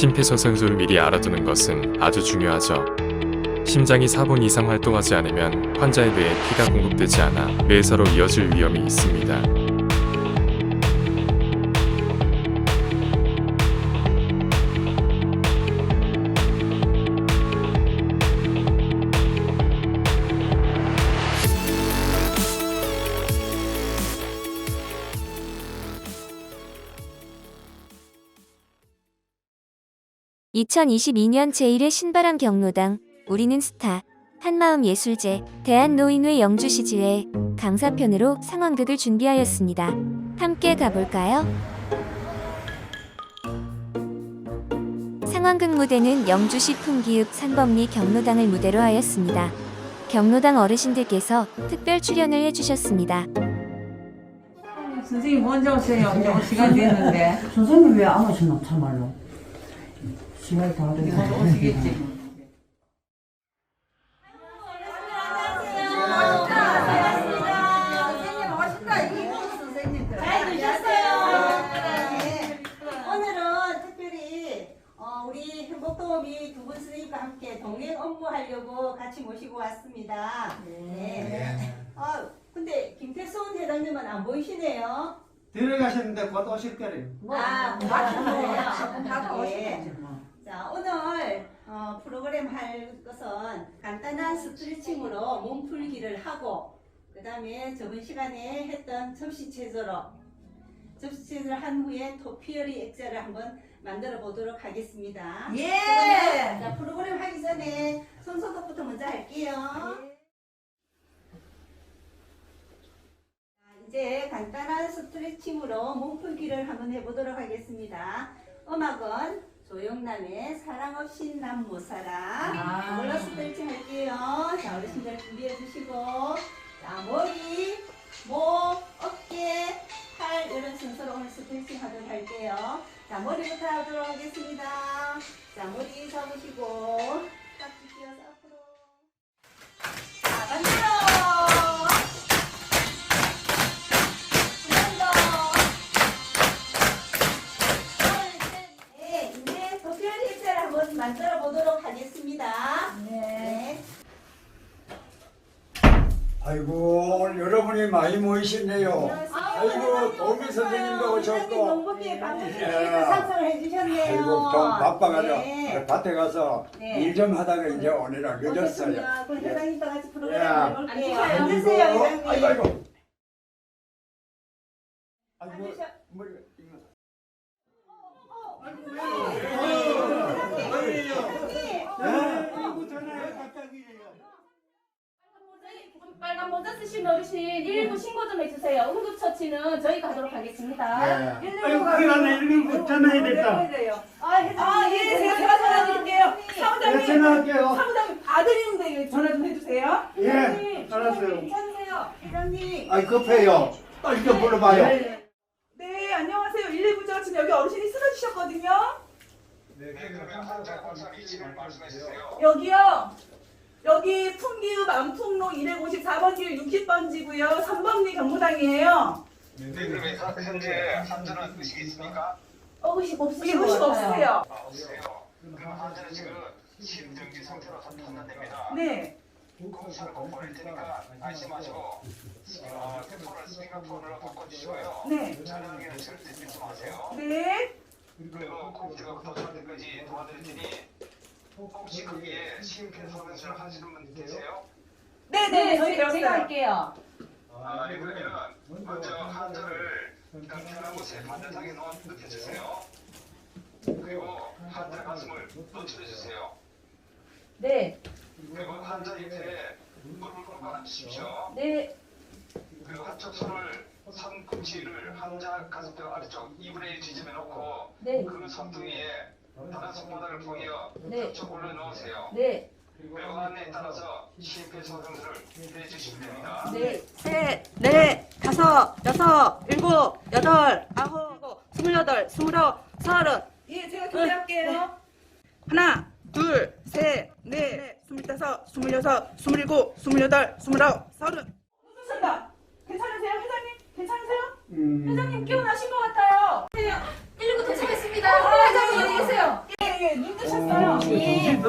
심폐소생술을 미리 알아두는 것은 아주 중요하죠. 심장이 4분 이상 활동하지 않으면 환자의 뇌에 피가 공급되지 않아 뇌에서로 이어질 위험이 있습니다. (2022년 제1회 신바람 경로당) 우리는 스타 한마음 예술제 대한노인회 영주시지회 강사편으로 상황극을 준비하였습니다. 함께 가볼까요? 상황극 무대는 영주시 풍기읍 산범리 경로당을 무대로 하였습니다. 경로당 어르신들께서 특별 출연을 해주셨습니다. 선생님 먼저 오세요. 시간 됐는데. 선생님 왜 안 오셨나 참말로 시간이 다곧 됐네 오시겠지. 오늘은 특별히 어, 우리 행복도우미 두분 선생님과 함께 동행 업무하려고 같이 모시고 왔습니다. 네. 아, 근데 김태수원 회장님은 안 보이시네요. 들어가셨는데 곧 오실 거래요. 아, 맞네요. 다 네. 자, 오늘 어, 프로그램 할 것은 간단한 스트레칭으로 몸풀기를 하고 그 다음에 저번 시간에 했던 접시 체조로 접시 체조를 한 후에 토피어리 액자를 한번 만들어 보도록 하겠습니다. 예! 그러면 자, 프로그램 하기 전에 손소독부터 먼저 할게요. 자, 이제 간단한 스트레칭으로 몸풀기를 한번 해보도록 하겠습니다. 음악은 조영남의 사랑 없이 난 못 살아. 아. 이걸로 스트레칭 할게요. 자, 어르신들 준비해 주시고. 자, 머리, 목, 어깨, 팔 이런 순서로 오늘 스트레칭 하도록 할게요. 자, 머리부터 하도록 하겠습니다. 자, 머리 잡으시고. 아이고 오늘 여러분이 많이 모이셨네요. 아이고 도미 선생님도 오셨고. 농부에 방문해서 예. 상상을 해주셨네요. 아이고 좀 바빠가지고 네. 밭에 가서 네. 일 좀 하다가 이제 오늘은 늦었어요. 오셨습니다. 그럼 회장님과 같이 프로그램 예. 해볼게요. 아이고 앉으세요, 회장님. 아이고 아이고. 아이고 앉으셔. 머리 이거. 빨간 모자 쓰신 어르신 119 신고 좀 해주세요. 응급처치는 저희가 하도록 하겠습니다. 네. 아이고 큰일 났네 일일구 전화해야 됐다 아, 예, 제가 제가 전화 드릴게요. 네, 사무장님, 전화할게요 사무장님 아들인데 전화 좀 해주세요. 예 알았어요 괜찮으세요? 회장님. 아이 급해요. 빨리 좀 불러봐요. 네, 안녕하세요. 119죠. 지금 여기 어르신이 쓰러지셨거든요. 여기요. 여기 풍기읍 안풍로 254번 길 60번지고요. 3번리 경무당이에요. 네, 그러면 현- 현재 환자는 의식이 있습니까? 어, 의식 없으신 것 의식 없으세요. 아, 없어요. 그럼 환자는 지금 심정지 상태로 판단됩니다. 네. 공사를 꼭 보낼 테니까 안심하시고 어, 폰을 스피커폰으로 바꿔주시고요. 네. 촬영에는 절대 집중하세요. 네. 그리고 공지가 도착할 때까지 도와드릴 테니 혹시 거기에 심폐소생술 하시는 분 계세요? 네, 네, 저희 제가. 할게요. 아, 네, 그러면 먼저 환자를 일단 편한 곳에 반듯하게 놓- 눕혀주세요. 그리고 환자 가슴을 노출해주세요. 네, 그리고 환자 옆에 무릎을 꿇고 앉으십시오. 네, 그리고 한쪽 손을 삼꿈치를 환자 가슴뼈 아래쪽 2분의 1 지점에 놓고 네, 그 손등위에 다른 손바닥을 포개어 네. 한쪽 올려놓으세요. 네, 그리고 안내에 따라서 심폐소생술을 해주시면 됩니다. 네. 셋, 넷, 다섯, 여섯, 일곱, 여덟, 아홉, 스물여덟, 스물아홉, 서른. 예, 제가 교대할게요. 하나, 둘, 셋, 넷, 스물다섯, 스물여섯, 스물일곱, 스물여덟, 스물아홉, 서른. 좋습니다. 괜찮으세요, 회장님? 괜찮으세요? 음. 회장님 깨어나신 것 같아요. 119 도착했습니다.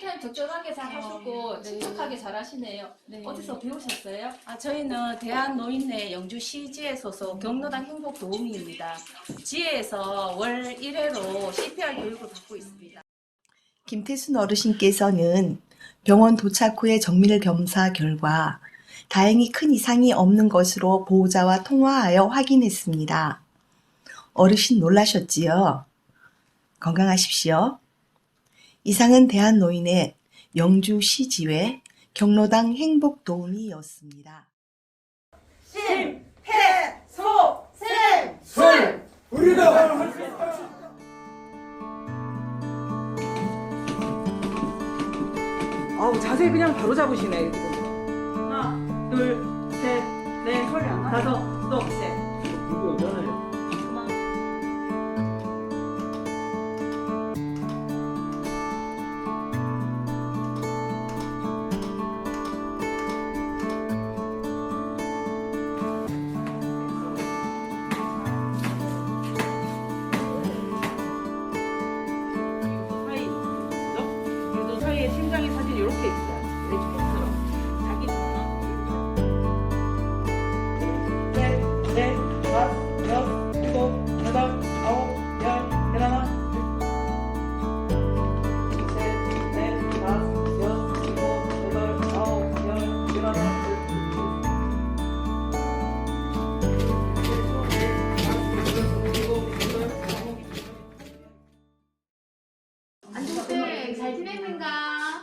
참 적절하게 잘 하셨고 친숙하게 잘 하시네요. 어디서 배우셨어요? 아, 저희는 대한노인회 영주시지회 소속 경로당 행복도우미입니다. 지회에서 월 1회로 CPR 교육을 받고 있습니다. 김태순 어르신께서는 병원 도착 후에 정밀 검사 결과 다행히 큰 이상이 없는 것으로 보호자와 통화하여 확인했습니다. 어르신 놀라셨지요? 건강하십시오. 이상은 대한노인의 영주시지회 경로당 행복도우미였습니다. 술 우리도 아우 자세 그냥 바로 잡으시네. 하나, 둘, 셋, 넷, 다섯,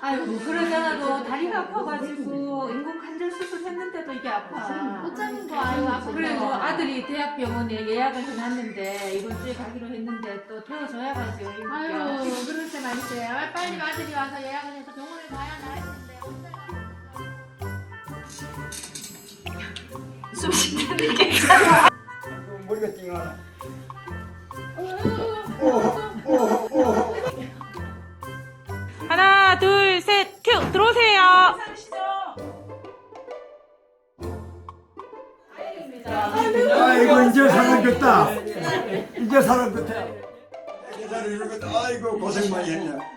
아이고 그러잖아도 다리가 아파가지고 인공 관절 수술했는데도 이게 아파. 꽃자는 거 아유 아프고. 그래도 아들이 대학병원에 예약을 해놨는데 이번 주에 가기로 했는데 또 태워줘야 가지고 아유 그럴 때 말이세요. 빨리 아들이 와서 예약을 해서 병원에 가야 나 했는데 머리가 띵하나. 하나, 들어오세요! 아이고 이제 살았겠다. 이제 살았겠다. 이제 살았겠다. 아이고 고생 많이 했네.